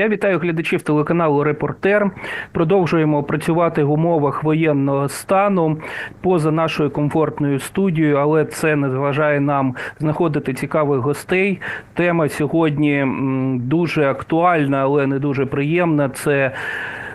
Я вітаю глядачів телеканалу Репортер. Продовжуємо працювати в умовах воєнного стану поза нашою комфортною студією, але це не заважає нам знаходити цікавих гостей. Тема сьогодні дуже актуальна, але не дуже приємна. Це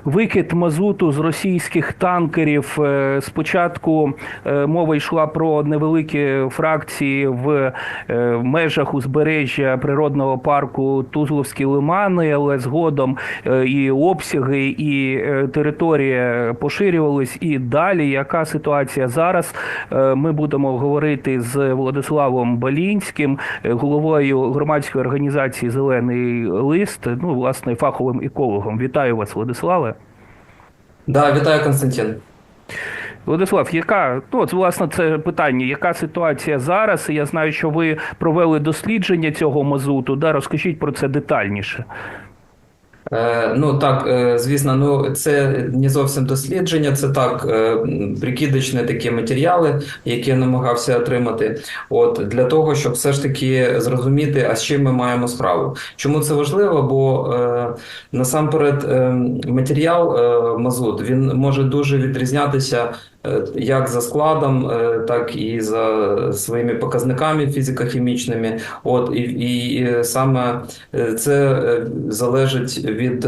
викид мазуту з російських танкерів. Е, спочатку е, мова йшла про невеликі фракції в е, межах узбережжя природного парку Тузловські лимани, але згодом і обсяги, і територія поширювались і далі. Яка ситуація зараз? Ми будемо говорити з Владиславом Балінським, головою громадської організації Зелений лист, ну власне фаховим екологом. Вітаю вас, Владиславе. Да, вітаю, Константин. Владислав, яка ну от, власне це питання? Яка ситуація зараз? Я знаю, що ви провели дослідження цього мазуту. Да, розкажіть про це детальніше. Е, ну так, е, звісно, ну це не зовсім дослідження, це так е, прикидочні такі матеріали, які я намагався отримати. От для того, щоб все ж таки зрозуміти, а з чим ми маємо справу. Чому це важливо? Бо насамперед матеріал е, мазут він може дуже відрізнятися як за складом, е, так і за своїми показниками фізико-хімічними. От і, і саме е, це залежить від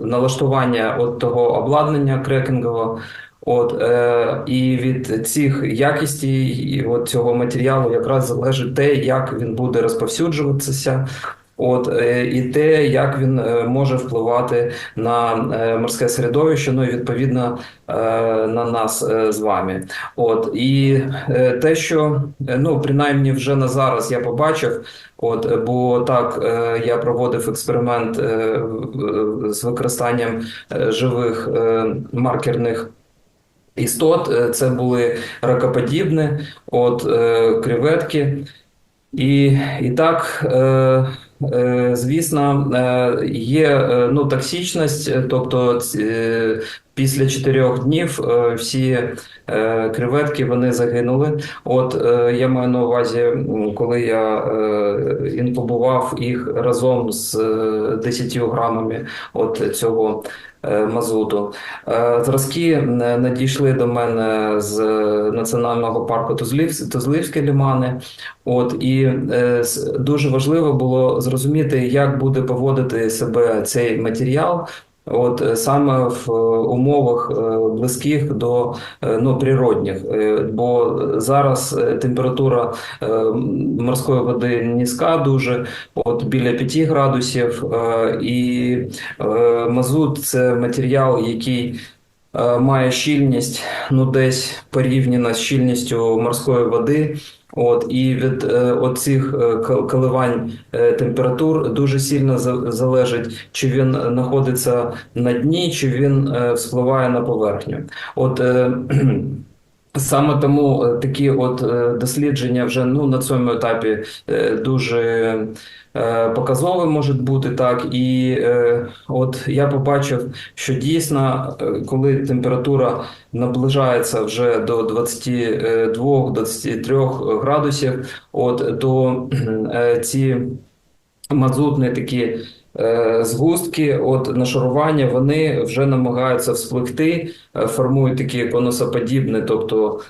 налаштування от того обладнання крекінгового. От е, і від цих якісті от цього матеріалу якраз залежить те, як він буде розповсюджуватися, От е, і те, як він е, може впливати на е, морське середовище, ну і відповідно на нас з вами. От і те, що ну принаймні вже на зараз я побачив, от бо так я проводив експеримент з використанням живих маркерних. Істот це були ракоподібні, от креветки, і і так Е, звісно, е, є е, ну, токсичність, тобто після чотирьох днів всі креветки вони загинули. От я маю на увазі, коли я інкубував їх разом з 10 грамами от цього Е, мазуту. Е, зразки е, надійшли до мене з національного парку Тузлівські лімани. От і дуже важливо було зрозуміти, як буде поводити себе цей матеріал От е, саме в е, умовах е, близьких до ну, природних, бо зараз температура морської води низька, дуже от біля 5 градусів, і мазут це матеріал, який має щільність ну десь порівняно з щільністю морської води. От і від е, оцих е, коливань е, температур дуже сильно залежить, чи він знаходиться на дні, чи він е, вспливає на поверхню. От е, Саме тому е, такі от е, дослідження вже ну на цьому етапі е, дуже показові можуть бути так. І от я побачив, що дійсно, коли температура наближається вже до 22-23 градусів, от то ці мазутні такі згустки, от нашарування, вони вже намагаються вспливти, е, формують такі конусоподібні, тобто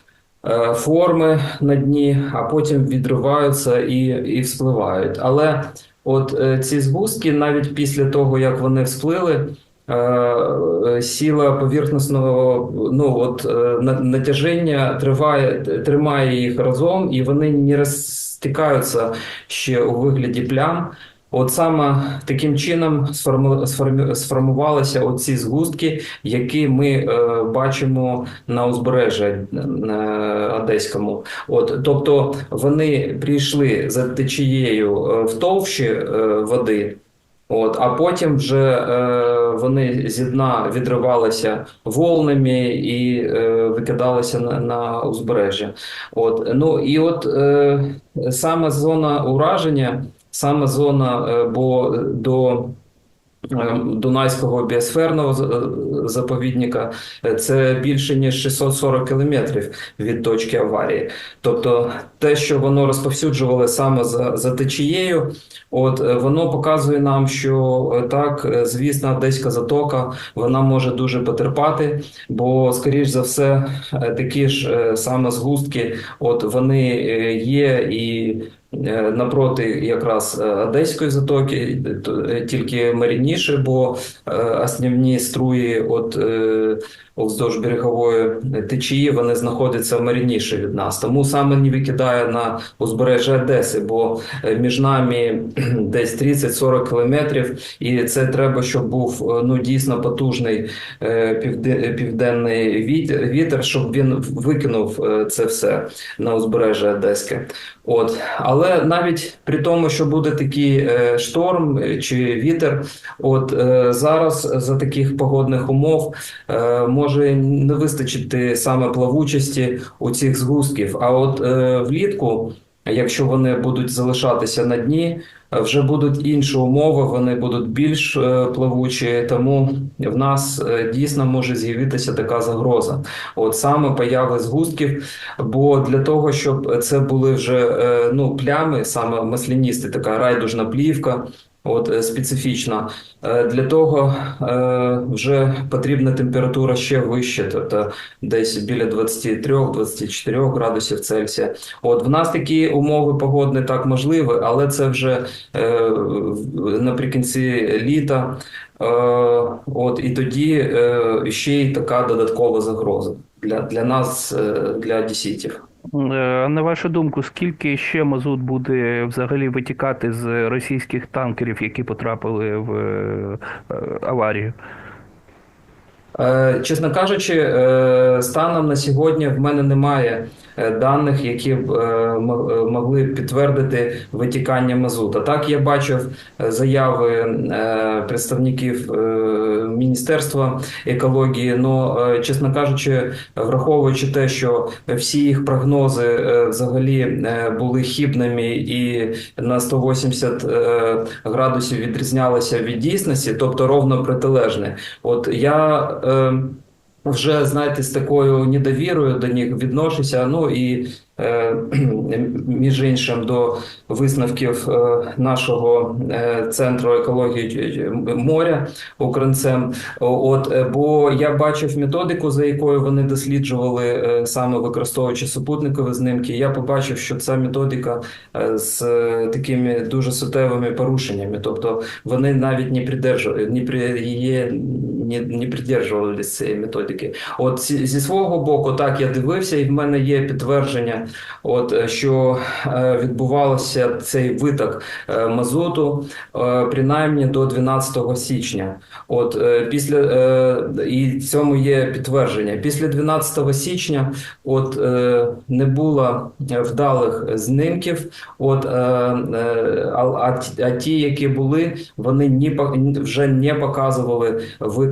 е, форми на дні, а потім відриваються і і вспливають. Але от ці згустки, навіть після того, як вони всплили, сила поверхностного ну, от, натяження триває, тримає їх разом, і вони не розтикаються ще у вигляді плям. От саме таким чином сформувалися оці згустки, які ми е, бачимо на узбережжі е, Одеському. От, Тобто вони прийшли за течією е, в товщі е, води, от, а потім вже е, вони зі дна відривалися волнами і е, викидалися на на узбережжя. От, ну, І от е, саме зона ураження саме зона, е, бо до е, Дунайського біосферного е, заповідника. Е, Це більше ніж 640 кілометрів від точки аварії. Тобто, те, що воно розповсюджували саме за, за течією, от е, воно показує нам, що е, так, е, звісно, Одеська затока вона може дуже потерпати, бо, скоріш за все, е, такі ж е, саме згустки, от вони е, є і. Е, Напроти якраз е, Одеської затоки, е, тільки марініше, бо основні струї от вздовж берегової течії вони знаходяться марініше від нас. Тому саме не викидає на узбережжя Одеси, бо між нами десь 30-40 кілометрів, і це треба, щоб був ну дійсно потужний південний вітер, щоб він викинув це все на узбережжя Одеське. От, але навіть при тому, що буде такий е, шторм е, чи вітер, от е, зараз за таких погодних умов може не вистачити саме плавучості у цих згустків. А от влітку, якщо вони будуть залишатися на дні, е, вже будуть інші умови, вони будуть більш е, плавучі, тому в нас е, дійсно може з'явитися така загроза. От саме появи згустків. Бо для того, щоб це були вже ну, плями, саме масляністи, така райдужна плівка. От е, специфічна. Е, Для того е, вже потрібна температура ще вища, тобто десь біля 23-24 градусів Цельсія. От в нас такі умови погодні так можливі, але це вже наприкінці літа. От і тоді ще й така додаткова загроза для, для нас, для десітів. Е, на вашу думку, скільки ще мазут буде взагалі витікати з російських танкерів, які потрапили в е, е, аварію? Чесно кажучи, станом на сьогодні в мене немає даних, які б е, е, могли підтвердити витікання мазута. Так, я бачив е, заяви е, представників е, Міністерства екології. але, чесно кажучи, враховуючи те, що всі їх прогнози е, взагалі е, були хібними і на 180 е, градусів відрізнялися від дійсності, тобто ровно протилежне. От я е, вже знаєте, з такою недовірою до них відношуся. Ну і е, між іншим до висновків е, нашого е, центру екології моря Укрнцем. От бо я бачив методику, за якою вони досліджували саме використовуючи супутникові знимки. Я побачив, що ця методика з такими дуже суттєвими порушеннями, тобто вони навіть не придержували, не при її не, не придержувалися цієї методики. От зі свого боку, так я дивився, і в мене є підтвердження, от е, що е, відбувався цей виток е, мазуту принаймні до 12 січня. От після і цьому є підтвердження. Після 12 січня, от не було вдалих знимків. От а, а ті- які були, вони ні вже не показували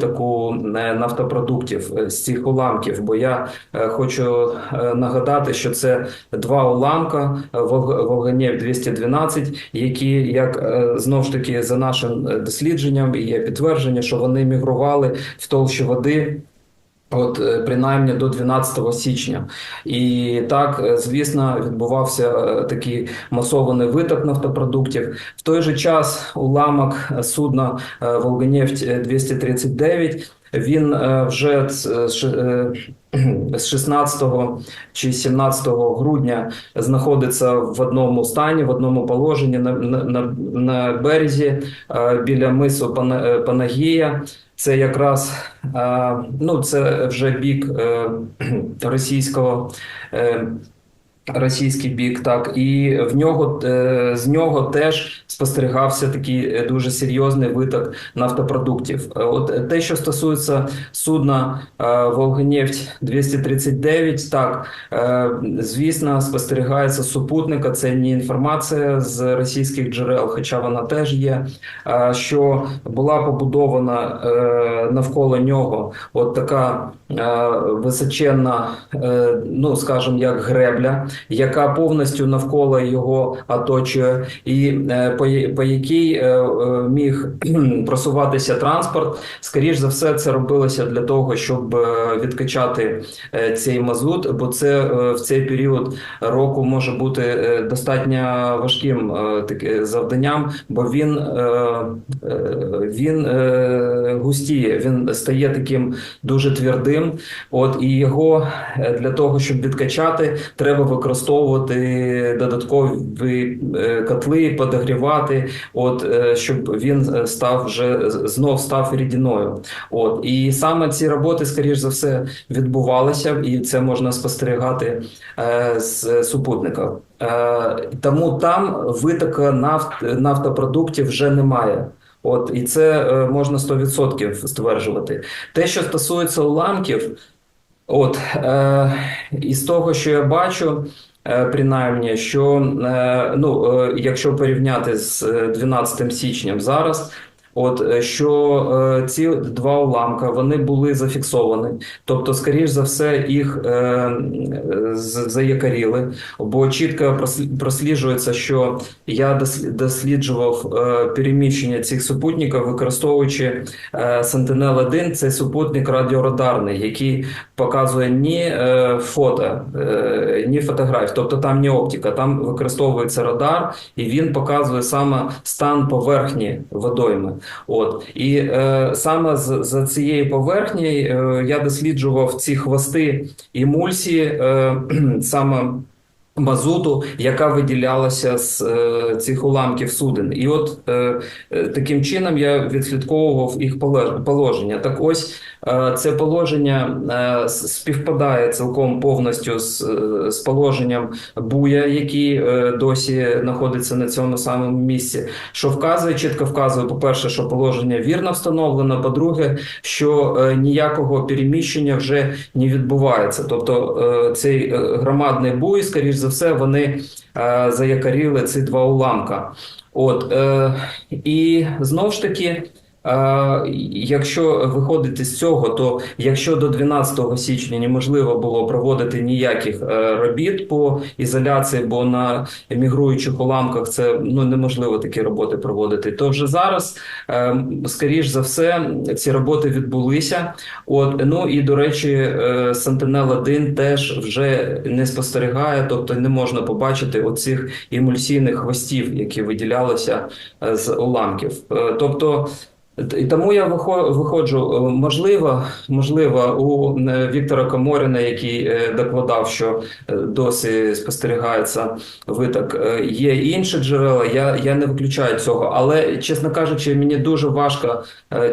витоку е, нафтопродуктів е, з цих уламків. Бо я е, хочу нагадати, що це два уламка Волг- Волганєв 212, які, як знову знов ж таки за нашим дослідженням дослідженням, є підтвердження, що вони мігрували в толщі води. От е, принаймні до 12 січня, і так е, звісно відбувався е, такий масований виток нафтопродуктів. В той же час уламок судна Волгонефть 239 він вже з з- е, з 16 чи 17 грудня знаходиться в одному стані, в одному положенні на, на, на, березі е, біля мису е, Панагія. Це якраз е, ну, це вже бік російського. Російський бік, так, і в нього е, з нього теж спостерігався такий е, дуже серйозний виток нафтопродуктів. Е, От те, що стосується судна Волгонефть 239, так звісно, спостерігається супутника. Це не інформація з російських джерел, хоча вона теж є. Що була побудована навколо нього от така височенна, ну скажімо, як гребля. Яка повністю навколо його оточує, і е, по, по якій е, е, міг просуватися транспорт. Скоріш за все, це робилося для того, щоб відкачати цей мазут, бо це в цей період року може бути достатньо важким таке завданням, бо він, він густіє, він стає таким дуже твердим. От і його для того, щоб відкачати, треба використовувати додаткові е, котли, подогрівати, от е, щоб він е, став вже знов став рідиною. От і саме ці роботи, скоріш за все, відбувалися, і це можна спостерігати з супутника. Тому там витока нафт, нафтопродуктів вже немає. От і це можна 100% стверджувати. Те, що стосується уламків, от е, із того, що я бачу. е, Принаймні, що е, ну, е, якщо порівняти з е, 12 січням зараз, от е, що е, ці два уламка вони були зафіксовані, тобто, скоріш за все, їх е, е, бо чітко прослі- просліджується, що я досліджував переміщення цих супутників, використовуючи е, Sentinel-1, це супутник радіорадарний, який показує ні фото, ні фотографій, тобто там не оптика, там використовується радар, і він показує саме стан поверхні водойми. От. І е, саме з, за цієї поверхні е, я досліджував ці хвости емульсії, е, саме мазуту, яка виділялася з е, цих уламків суден. І от е, е, таким чином я відслідковував їх положення. Так ось е, це положення е, співпадає цілком повністю з, е, з положенням буя, який е, досі знаходиться на цьому самому місці. Що вказує, чітко вказує, по-перше, що положення вірно встановлено. По-друге, що е, ніякого переміщення вже не відбувається. Тобто е, цей е, громадний буй, скоріш за все, вони е, заякаріли ці два уламка. От е, і знову ж таки. Якщо виходити з цього, то якщо до 12 січня неможливо було проводити ніяких е, робіт по ізоляції, бо на мігруючих уламках це ну неможливо такі роботи проводити, то вже зараз, е, скоріш за все, ці роботи відбулися. От ну і до речі, е, Sentinel-1 теж вже не спостерігає, тобто не можна побачити оцих емульсійних хвостів, які виділялися з уламків. Тобто. І тому я вихо- виходжу, е, можливо, можливо, у е, Віктора Коморіна, який е, докладав, що досі спостерігається виток, є інші джерела. Я, я не виключаю цього, але чесно кажучи, мені дуже важко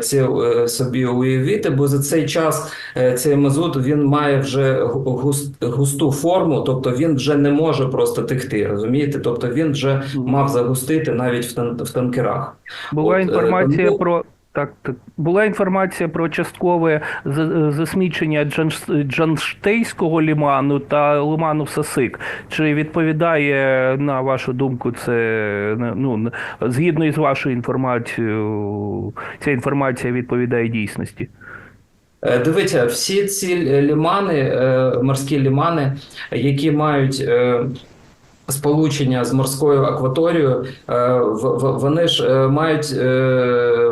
це собі уявити, бо за цей час цей мазут він має вже гу- густу форму, тобто він вже не може просто текти. Розумієте? Тобто він вже мав загустити навіть в, тан- в танкерах. Була От, інформація тому- про. Так, так. Була інформація про часткове засмічення Джанш- Джанштейського ліману та лиману Сасик. Чи відповідає, на вашу думку, це ну, згідно із вашою інформацією, ця інформація відповідає дійсності? Е, Дивіться, всі ці лімани, е, морські лімани, які мають е, сполучення з морською акваторією, вони ж мають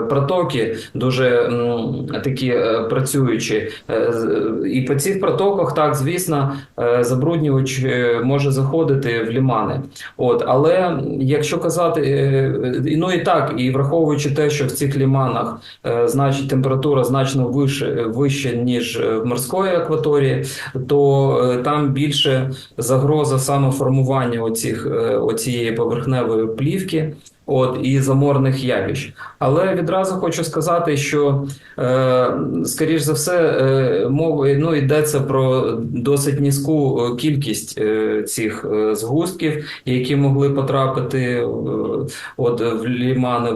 протоки дуже такі е, працюючі. Е, І по цих протоках, так, звісно, е, забруднювач може заходити в лімани. От, але якщо казати, ну і так, і враховуючи те, що в цих ліманах значить температура значно вище, вище ніж в морської акваторії, то там більше загроза саме формування оцих, оцієї поверхневої плівки. От і заморних явищ, але відразу хочу сказати, що е, скоріш за все е, мова ну йдеться про досить низьку е, кількість е, цих е, згустків, які могли потрапити е, от в лімани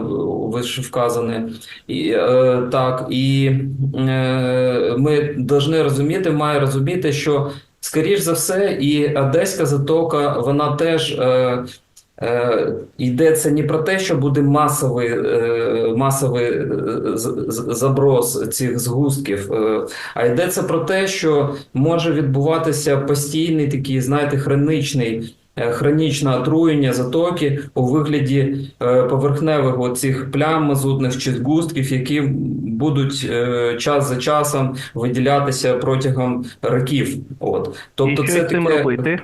вище вказані. І, е, так, і е, ми повинні розуміти, має розуміти, що скоріш за все, і Одеська затока, вона теж. Е, йдеться не про те, що буде масовий, е, масовий е, заброс цих згустків, е, а йдеться про те, що може відбуватися постійний такий, знаєте, хронічний. е, Хронічне отруєння затоки у вигляді е, поверхневих оцих плям мазутних чи згустків, які будуть е, час за часом виділятися протягом років. От тобто, і що це з цим робити?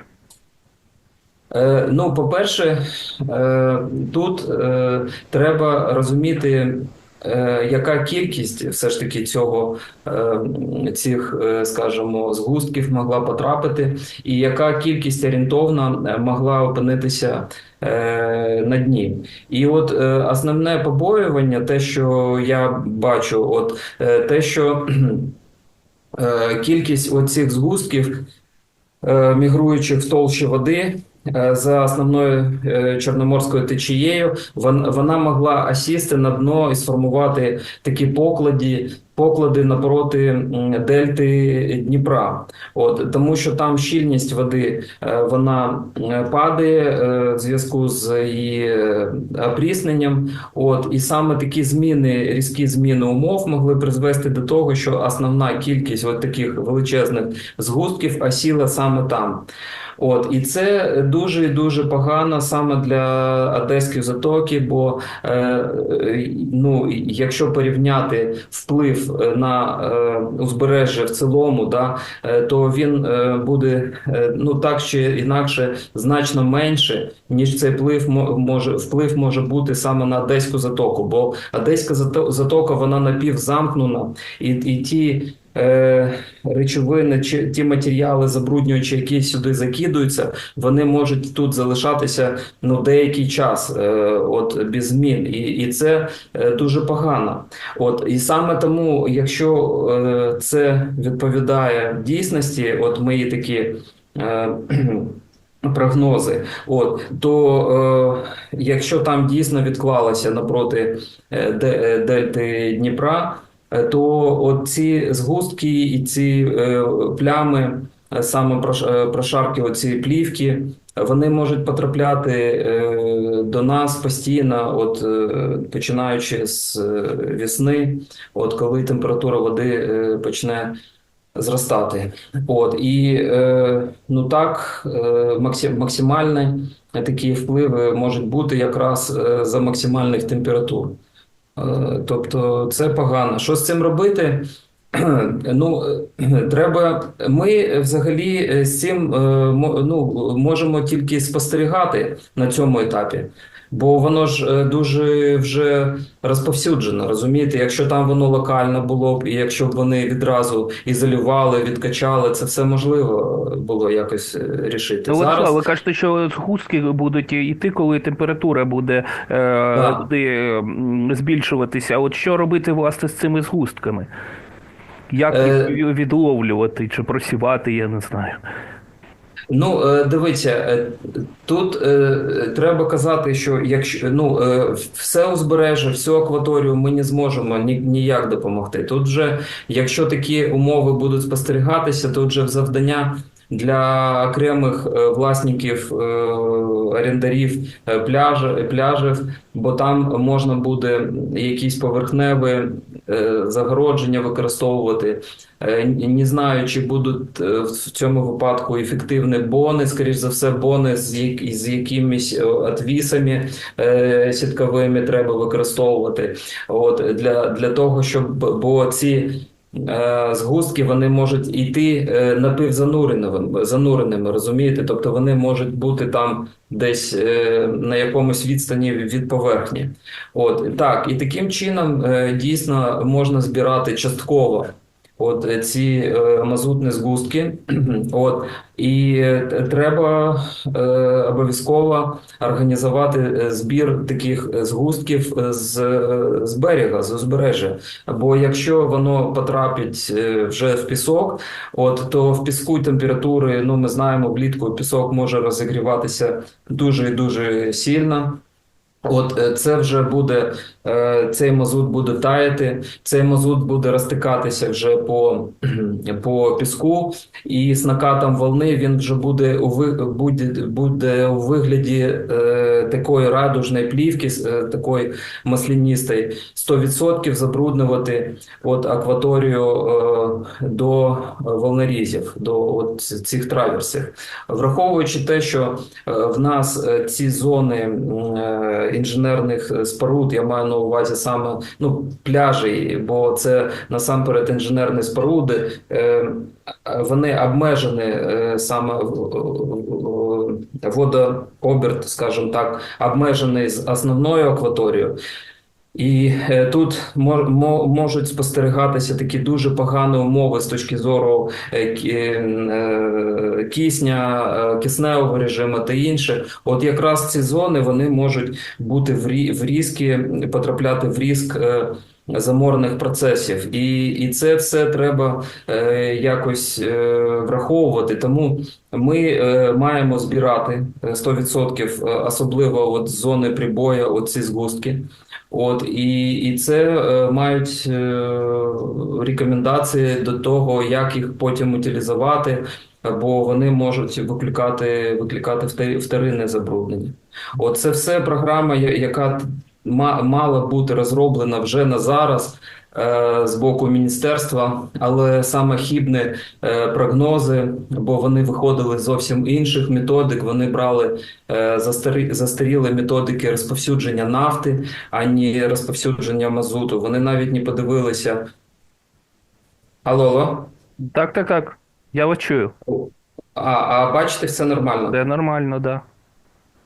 Е, Ну, по-перше, е, тут е, треба розуміти, яка кількість все ж таки цього цих, скажімо, згустків могла потрапити, і яка кількість орієнтовна е, могла опинитися на дні. І от основне побоювання, те, що я бачу, от те, що кількість оцих згустків мігруючих в толщі води за основною е, чорноморською течією, вона могла осісти на дно і сформувати такі поклади, поклади напроти дельти Дніпра. От тому, що там щільність води е, вона падає е, в зв'язку з її е, опрісненням. От і саме такі зміни, різкі зміни умов могли призвести до того, що основна кількість от таких величезних згустків осіла саме там. От і це дуже дуже погано саме для Одеської затоки, бо е, ну, якщо порівняти вплив е, на е, узбережжя в цілому, да, е, то він буде ну так чи інакше значно менше, ніж цей вплив може вплив може бути саме на Одеську затоку, бо Одеська затока вона напівзамкнена, і, і ті. Е, речовини чи ті матеріали забруднюючі, які сюди закидуються, вони можуть тут залишатися ну деякий час, е, от без змін, і, і це е, дуже погано. От і саме тому, якщо це відповідає дійсності, от мої такі. Прогнози, от то е, якщо там дійсно відклалося напроти е, де- дельти Дніпра, то от ці згустки і ці е, плями, е, саме прош- е, прошарки, оці плівки, вони можуть потрапляти е, до нас постійно, от е, починаючи з е, весни, от коли температура води е, почне зростати. От і е, ну так, е, максимальні такі впливи можуть бути якраз е, за максимальних температур. Е, Тобто це погано. Що з цим робити? Ну, е, треба. Ми взагалі е, з цим ну, можемо тільки спостерігати на цьому етапі, бо воно ж е, дуже вже розповсюджено. Розумієте, якщо там воно локально було б, і якщо б вони відразу ізолювали, відкачали, це все можливо було якось е, рішити. Олександр, ви кажете, що згустки будуть йти, коли температура буде е, буде, збільшуватися. От що робити власне з цими згустками? Як Е, їх відловлювати чи просівати, я не знаю. Ну, е, дивіться, е, тут е, треба казати, що якщо ну все узбережжя, всю акваторію ми не зможемо ні, ніяк допомогти. Тут вже, якщо такі умови будуть спостерігатися, тут вже завдання для окремих е, власників е, орендарів е, пляж, пляжів, бо там можна буде якісь поверхневі загородження використовувати. Не знаю, чи будуть в цьому випадку ефективні бони, скоріш за все, бони з, як- з якимись отвісами сітковими треба використовувати. От для, для того, щоб бо ці згустки вони можуть йти е, напівзануреними, зануреними, розумієте? Тобто вони можуть бути там десь е, на якомусь відстані від поверхні. От так, і таким чином е, дійсно можна збирати частково. От е, ці е, мазутні згустки, от і е, треба е, обов'язково організувати е, збір таких згустків з, з берега, з узбережжя. Бо якщо воно потрапить вже в пісок, от то в піску температури, ну ми знаємо, влітку пісок може розігріватися дуже і дуже сильно. От е, це вже буде е, цей мазут буде таяти, цей мазут буде розтикатися вже по, по піску, і з накатом волни він вже буде у буде, буде у вигляді е, такої радужної плівки, е, такої масляністої, 100% забруднювати от акваторію е, до волнорізів, до от цих траверсів. Враховуючи те, що е, в нас ці зони е, інженерних е, споруд, я маю на увазі саме ну, пляжі, бо це насамперед інженерні споруди, е, вони обмежені е, саме водооберт, скажімо так, обмежений з основною акваторією. І е, тут мо- мо- можуть спостерігатися такі дуже погані умови з точки зору е, е, кисня, кисневого режиму та інше. От якраз ці зони вони можуть бути в рі- в різки, потрапляти в різк заморних процесів. І, і це все треба якось враховувати. Тому ми маємо збирати е, 100%, е, особливо от зони прибою, оці згустки. От і, і це е, мають е, рекомендації до того, як їх потім утилізувати, бо вони можуть викликати, викликати вторинне забруднення. От це все програма, яка ма- мала бути розроблена вже на зараз. Е, З боку міністерства, але саме хібні е, прогнози, бо вони виходили з зовсім інших методик. Вони брали е, застарі, застаріли методики розповсюдження нафти, ані розповсюдження мазуту. Вони навіть не подивилися. Алло, алло? Так, так, так. Я вас чую. А, а бачите, все нормально. Це нормально, да.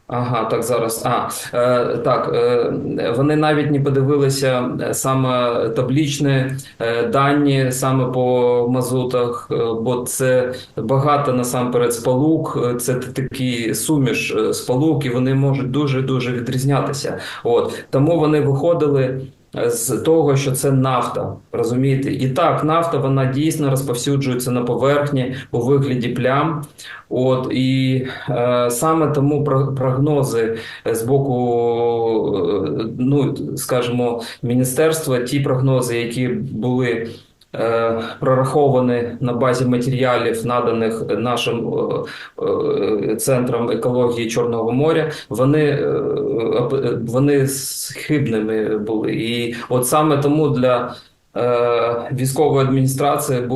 Ага, так зараз. А е, так, е, вони навіть не подивилися е, саме таблічні е, дані саме по мазутах, е, бо це багато насамперед спалук. е, Це такий суміш спалук, і вони можуть дуже дуже відрізнятися. От тому вони виходили. З того, що це нафта, розумієте, і так, нафта вона дійсно розповсюджується на поверхні у вигляді плям. От і е, саме тому про- прогнози з боку, е, ну скажімо, міністерства, ті прогнози, які були прораховані на базі матеріалів, наданих нашим е, е, центром екології Чорного моря, вони, е, вони хибними були. І от саме тому для е, військової адміністрації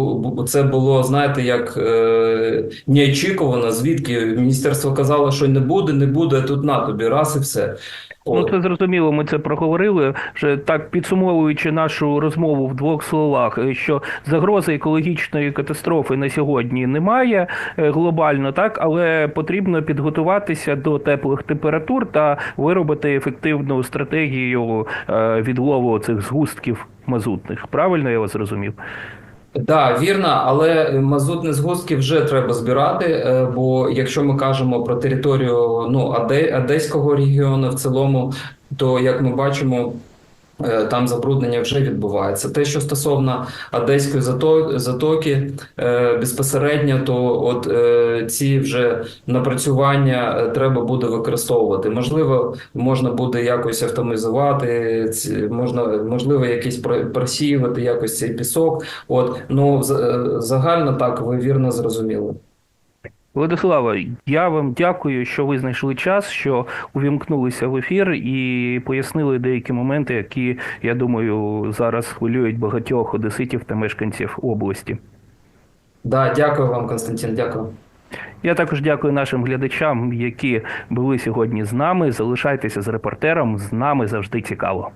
це було, знаєте, як е, неочікувано, звідки міністерство казало, що не буде, не буде, тут на тобі, раз і все. Ну, це зрозуміло, ми це проговорили. Вже так підсумовуючи нашу розмову в двох словах, е, що загрози екологічної катастрофи на сьогодні немає е, глобально, так, але потрібно підготуватися до теплих температур та виробити ефективну стратегію е, відлову цих згустків мазутних. Правильно я вас зрозумів? Так, вірно, але мазутні згустки вже треба збирати. е, Бо якщо ми кажемо про територію ну, Оде- Одеського регіону в цілому, то як ми бачимо. Е, Там забруднення вже відбувається. Те, що стосовно Одеської зато- затоки, е, безпосередньо, то от е, ці вже напрацювання треба буде використовувати. Можливо, можна буде якось автоматизувати, ці- можна можливо, про- просіювати якось цей пісок. От ну загально так ви вірно зрозуміли. Владислава, я вам дякую, що ви знайшли час, що увімкнулися в ефір і пояснили деякі моменти, які, я думаю, зараз хвилюють багатьох одеситів та мешканців області. Да, дякую вам, Константин. Дякую. Я також дякую нашим глядачам, які були сьогодні з нами. Залишайтеся з репортером. З нами завжди цікаво.